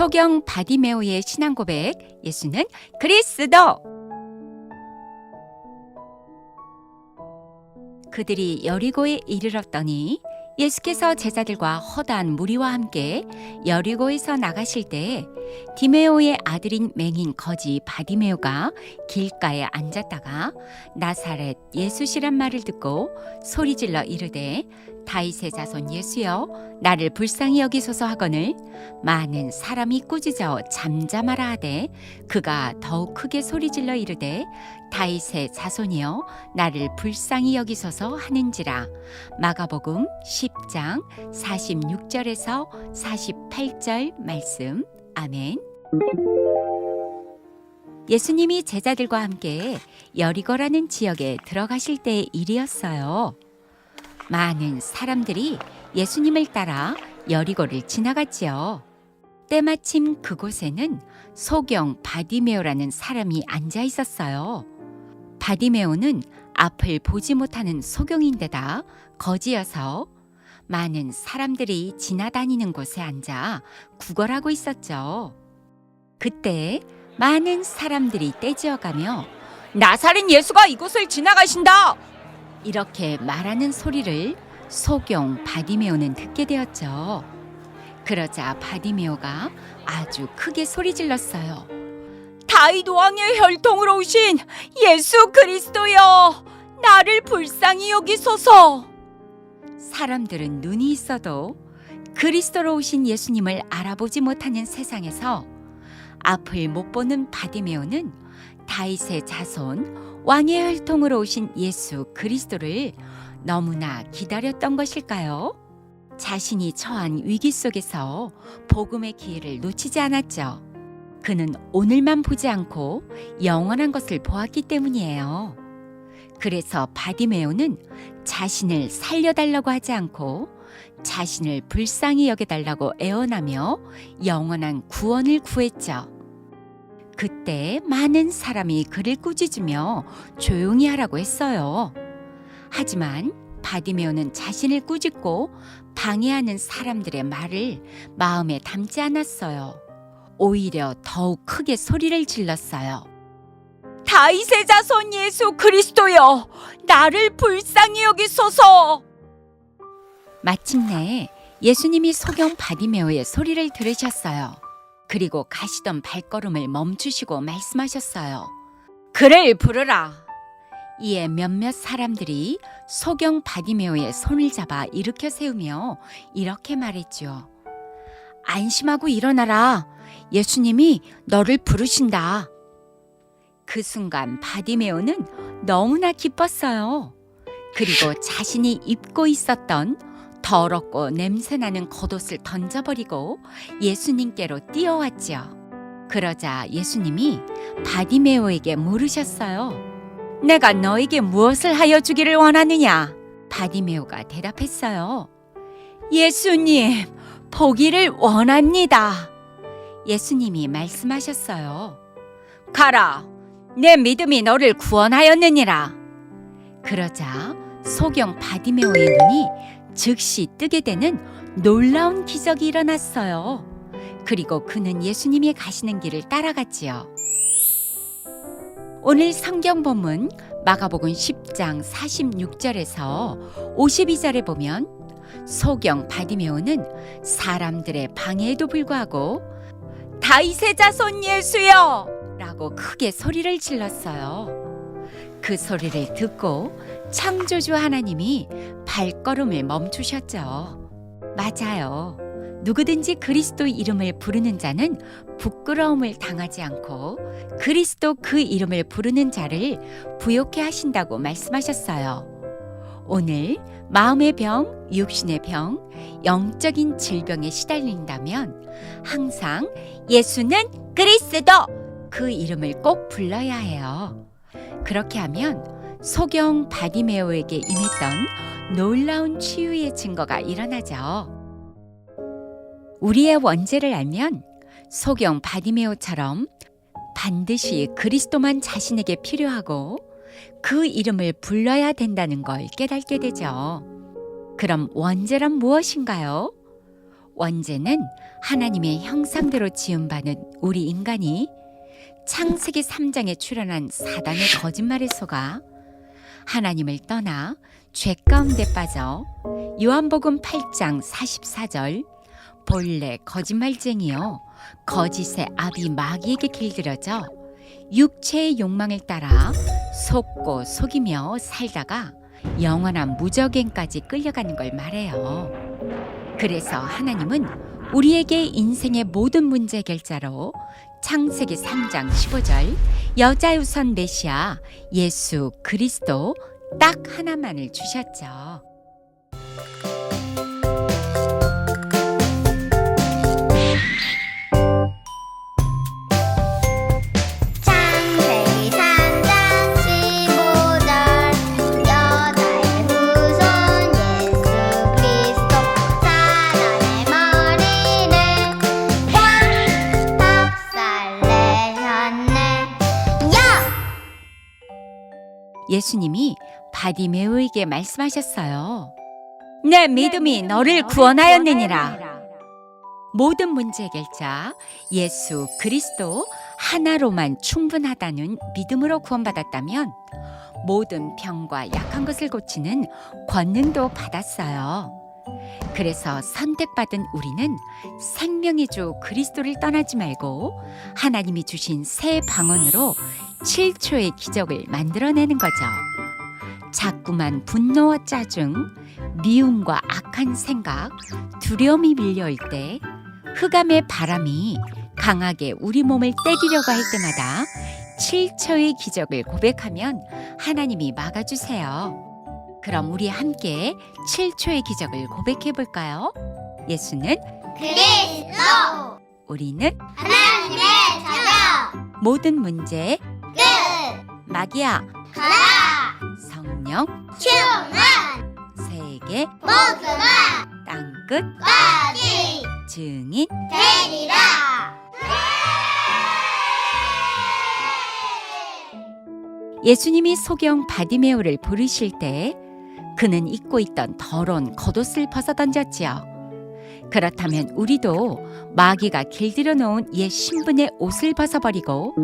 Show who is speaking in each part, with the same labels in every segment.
Speaker 1: 소경 바디메오의 신앙 고백 예수는 그리스도. 그들이 여리고에 이르렀더니 예수께서 제자들과 허다한 무리와 함께 여리고에서 나가실 때 디메오의 아들인 맹인 거지 바디메오가 길가에 앉았다가 나사렛 예수시란 말을 듣고 소리질러 이르되 다윗의 자손 예수여 나를 불쌍히 여기소서 하거늘 많은 사람이 꾸짖어 잠잠하라 하되 그가 더욱 크게 소리질러 이르되 다윗의 자손이여 나를 불쌍히 여기소서 하는지라. 마가복음 10장 46절에서 48절 말씀 아멘 예수님이 제자들과 함께 여리고라는 지역에 들어가실 때의 일이었어요. 많은 사람들이 예수님을 따라 여리고를 지나갔지요. 때마침 그곳에는 소경 바디메오라는 사람이 앉아 있었어요. 바디메오는 앞을 보지 못하는 소경인데다 거지여서 많은 사람들이 지나다니는 곳에 앉아 구걸하고 있었죠. 그때 많은 사람들이 떼지어가며 나사렛 예수가 이곳을 지나가신다! 이렇게 말하는 소리를 소경 바디메오는 듣게 되었죠. 그러자 바디메오가 아주 크게 소리 질렀어요. 다윗 왕의 혈통으로 오신 예수 그리스도여, 나를 불쌍히 여기소서. 사람들은 눈이 있어도 그리스도로 오신 예수님을 알아보지 못하는 세상에서 앞을 못 보는 바디메오는 다윗의 자손 왕의 혈통으로 오신 예수 그리스도를 너무나 기다렸던 것일까요? 자신이 처한 위기 속에서 복음의 기회를 놓치지 않았죠. 그는 오늘만 보지 않고 영원한 것을 보았기 때문이에요. 그래서 바디메오는 자신을 살려달라고 하지 않고 자신을 불쌍히 여겨달라고 애원하며 영원한 구원을 구했죠. 그때 많은 사람이 그를 꾸짖으며 조용히 하라고 했어요. 하지만 바디메오는 자신을 꾸짖고 방해하는 사람들의 말을 마음에 담지 않았어요. 오히려 더욱 크게 소리를 질렀어요. 다윗의 자손 예수 그리스도여, 나를 불쌍히 여기소서. 마침내 예수님이 소경 바디메오의 소리를 들으셨어요. 그리고 가시던 발걸음을 멈추시고 말씀하셨어요. 그를 부르라. 이에 몇몇 사람들이 소경 바디메오의 손을 잡아 일으켜 세우며 이렇게 말했죠. 안심하고 일어나라. 예수님이 너를 부르신다. 그 순간 바디메오는 너무나 기뻤어요. 그리고 자신이 입고 있었던 더럽고 냄새나는 겉옷을 던져버리고 예수님께로 뛰어왔지요. 그러자 예수님이 바디메오에게 물으셨어요. 내가 너에게 무엇을 하여 주기를 원하느냐? 바디메오가 대답했어요. 예수님, 보기를 원합니다. 예수님이 말씀하셨어요. 가라, 내 믿음이 너를 구원하였느니라. 그러자 소경 바디메오의 눈이 즉시 뜨게 되는 놀라운 기적이 일어났어요. 그리고 그는 예수님이 가시는 길을 따라갔지요. 오늘 성경 본문 마가복음 10장 46절에서 52절에 보면 소경 바디메오는 사람들의 방해에도 불구하고 다윗의 자손 예수여! 라고 크게 소리를 질렀어요. 그 소리를 듣고 창조주 하나님이 발걸음을 멈추셨죠. 맞아요. 누구든지 그리스도 이름을 부르는 자는 부끄러움을 당하지 않고 그리스도 그 이름을 부르는 자를 부욕해 하신다고 말씀하셨어요. 오늘 마음의 병, 육신의 병, 영적인 질병에 시달린다면 항상 예수는 그리스도 그 이름을 꼭 불러야 해요. 그렇게 하면 소경 바디메오에게 임했던 놀라운 치유의 증거가 일어나죠. 우리의 원죄를 알면 소경 바디메오처럼 반드시 그리스도만 자신에게 필요하고 그 이름을 불러야 된다는 걸 깨닫게 되죠. 그럼 원죄란 무엇인가요? 원죄는 하나님의 형상대로 지음받은 우리 인간이 창세기 3장에 출현한 사단의 거짓말에 속아 하나님을 떠나 죄 가운데 빠져 요한복음 8장 44절 본래 거짓말쟁이요 거짓의 아비 마귀에게 길들여져 육체의 욕망을 따라 속고 속이며 살다가 영원한 무적행까지 끌려가는 걸 말해요. 그래서 하나님은 우리에게 인생의 모든 문제 해결자로 창세기 3장 15절 여자의 우선 메시아 예수 그리스도 딱 하나만을 주셨죠. 예수님이 바디메오에게 말씀하셨어요. 내 믿음이 너를 구원하였느니라. 모든 문제 해결자 예수 그리스도 하나로만 충분하다는 믿음으로 구원받았다면 모든 병과 약한 것을 고치는 권능도 받았어요. 그래서 선택받은 우리는 생명의 주 그리스도를 떠나지 말고 하나님이 주신 새 방언으로 7초의 기적을 만들어내는 거죠. 자꾸만 분노와 짜증, 미움과 악한 생각, 두려움이 밀려올 때 흑암의 바람이 강하게 우리 몸을 때리려고 할 때마다 7초의 기적을 고백하면 하나님이 막아주세요. 그럼 우리 함께 7초의 기적을 고백해 볼까요? 예수는
Speaker 2: 그리스도
Speaker 1: 우리는
Speaker 2: 하나님의 자녀
Speaker 1: 모든 문제
Speaker 2: 끝
Speaker 1: 마귀야.
Speaker 2: 가라
Speaker 1: 성령.
Speaker 2: 충만.
Speaker 1: 세계.
Speaker 2: 목숨아
Speaker 1: 땅끝.
Speaker 2: 까지.
Speaker 1: 증인.
Speaker 2: 되리라.
Speaker 1: 예수님이 소경 바디메오를 부르실 때 그는 입고 있던 더러운 겉옷을 벗어 던졌지요. 그렇다면 우리도 마귀가 길들여 놓은 옛 신분의 옷을 벗어버리고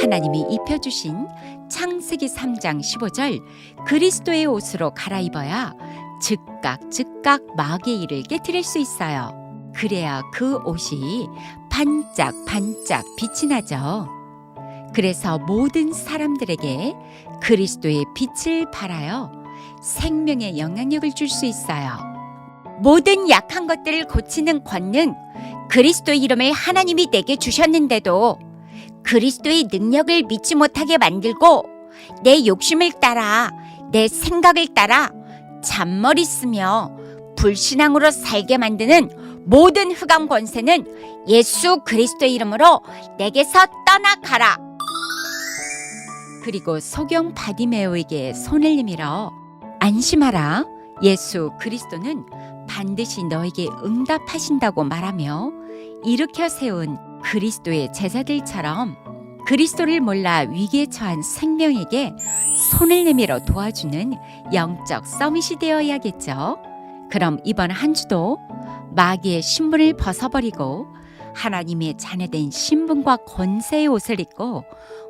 Speaker 1: 하나님이 입혀주신 창세기 3장 15절 그리스도의 옷으로 갈아입어야 즉각 즉각 마귀의 일을 깨뜨릴 수 있어요. 그래야 그 옷이 반짝 반짝 빛이 나죠. 그래서 모든 사람들에게 그리스도의 빛을 발하여 생명의 영향력을 줄 수 있어요. 모든 약한 것들을 고치는 권능, 그리스도의 이름을 하나님이 내게 주셨는데도 그리스도의 능력을 믿지 못하게 만들고 내 욕심을 따라 내 생각을 따라 잔머리 쓰며 불신앙으로 살게 만드는 모든 흑암 권세는 예수 그리스도의 이름으로 내게서 떠나가라. 그리고 소경 바디메오에게 손을 내밀어 안심하라. 예수 그리스도는 반드시 너에게 응답하신다고 말하며 일으켜 세운 그리스도의 제자들처럼 그리스도를 몰라 위기에 처한 생명에게 손을 내밀어 도와주는 영적 서밋이 되어야겠죠. 그럼 이번 한 주도 마귀의 신분을 벗어버리고 하나님의 자녀된 신분과 권세의 옷을 입고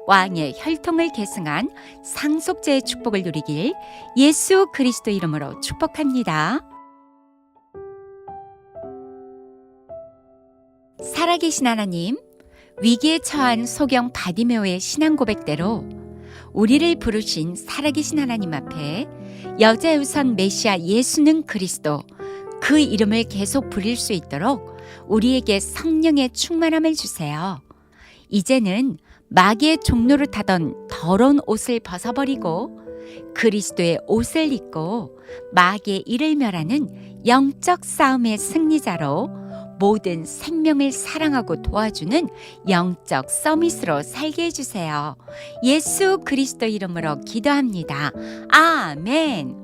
Speaker 1: 왕의 혈통을 계승한 상속자의 축복을 누리길 예수 그리스도 이름으로 축복합니다. 살아계신 하나님, 위기에 처한 소경 바디메오의 신앙 고백대로 우리를 부르신 살아계신 하나님 앞에 여자의 우선 메시아 예수는 그리스도 그 이름을 계속 부릴 수 있도록 우리에게 성령의 충만함을 주세요. 이제는 마귀의 종로를 타던 더러운 옷을 벗어버리고 그리스도의 옷을 입고 마귀의 일을 멸하는 영적 싸움의 승리자로 모든 생명을 사랑하고 도와주는 영적 서밋으로 살게 해주세요. 예수 그리스도 이름으로 기도합니다. 아멘.